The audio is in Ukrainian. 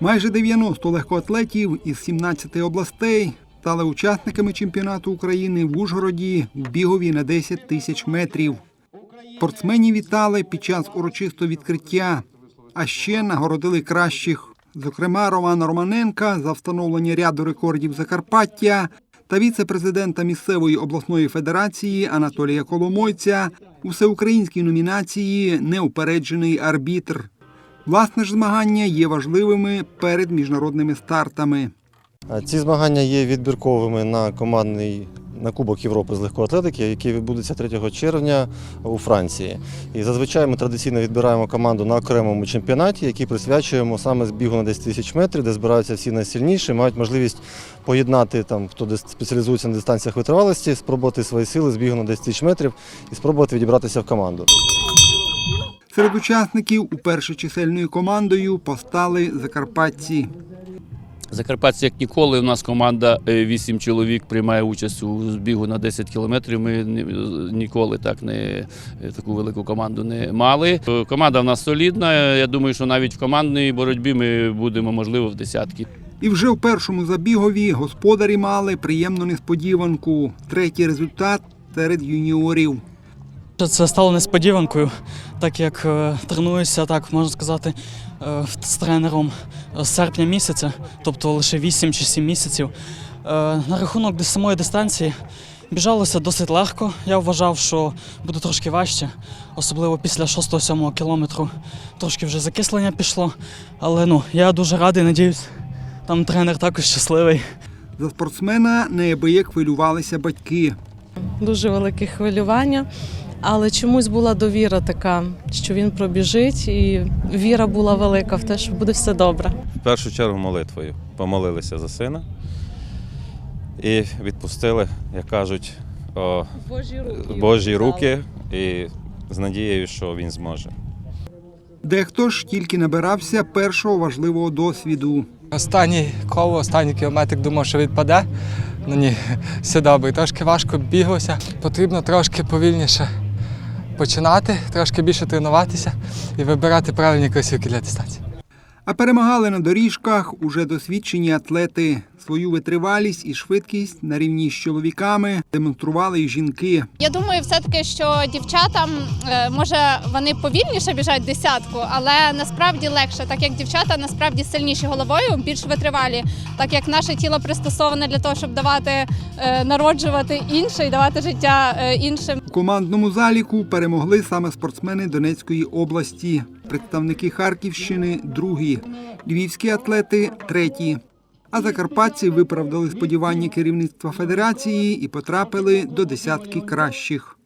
Майже 90 легкоатлетів із 17 областей стали учасниками чемпіонату України в Ужгороді в бігові на 10 тисяч метрів. Спортсменів вітали під час урочистого відкриття, а ще нагородили кращих. Зокрема, Романа Романенка за встановлення ряду рекордів Закарпаття та віце-президента місцевої обласної федерації Анатолія Коломойця у всеукраїнській номінації Неупереджений арбітр. Власне ж змагання є важливими перед міжнародними стартами. Ці змагання є відбірковими на командний на Кубок Європи з легкоатлетики, який відбудеться 3 червня у Франції. І зазвичай ми традиційно відбираємо команду на окремому чемпіонаті, який присвячуємо саме збігу на 10 тисяч метрів, де збираються всі найсильніші, мають можливість поєднати там, хто спеціалізується на дистанціях витривалості, спробувати свої сили збігу на 10 тисяч метрів і спробувати відібратися в команду. Серед учасників уперше чисельною командою постали закарпатці. Закарпатці, як ніколи, у нас команда 8 чоловік приймає участь у збігу на 10 кілометрів. Ми ніколи так не е, таку велику команду не мали. Е, Команда в нас солідна. Я думаю, що навіть в командній боротьбі ми будемо можливо в десятки. І вже в першому забігові господарі мали приємну несподіванку. Третій результат серед юніорів. Це стало несподіванкою, так як е, тренуюся, так можна сказати, е, з тренером з серпня місяця, тобто лише 8 чи 7 місяців. Е, На рахунок самої дистанції біжалося досить легко. Я вважав, що буде трошки важче, особливо після 6-7 кілометру. Трошки вже закислення пішло. Але ну, я дуже радий, надіюсь, там тренер також щасливий. За спортсмена неабияк хвилювалися батьки. дуже велике хвилювання, але чомусь була довіра така, що він пробіжить, і віра була велика в те, що буде все добре. в першу чергу молитвою. Помолилися за сина і відпустили, як кажуть, о, Божі руки. Божі руки і з надією, що він зможе. Дехто ж тільки набирався першого важливого досвіду. Останнє коло, останній кілометр думав, що відпаде. Ну ні, все добре. Трошки важко біглося. Потрібно трошки повільніше починати, трошки більше тренуватися і вибирати правильні кросівки для дистанції. А перемагали на доріжках уже досвідчені атлети. Свою витривалість і швидкість на рівні з чоловіками демонстрували й жінки. Я думаю, все-таки, що дівчатам е, може вони повільніше біжать десятку, але насправді легше, так як дівчата насправді сильніші головою, більш витривалі, так як наше тіло пристосоване для того, щоб давати е, народжувати інше і давати життя е, іншим. У командному заліку перемогли саме спортсмени Донецької області. Представники Харківщини другі, львівські атлети треті. А закарпатці виправдали сподівання керівництва федерації і потрапили до десятки кращих.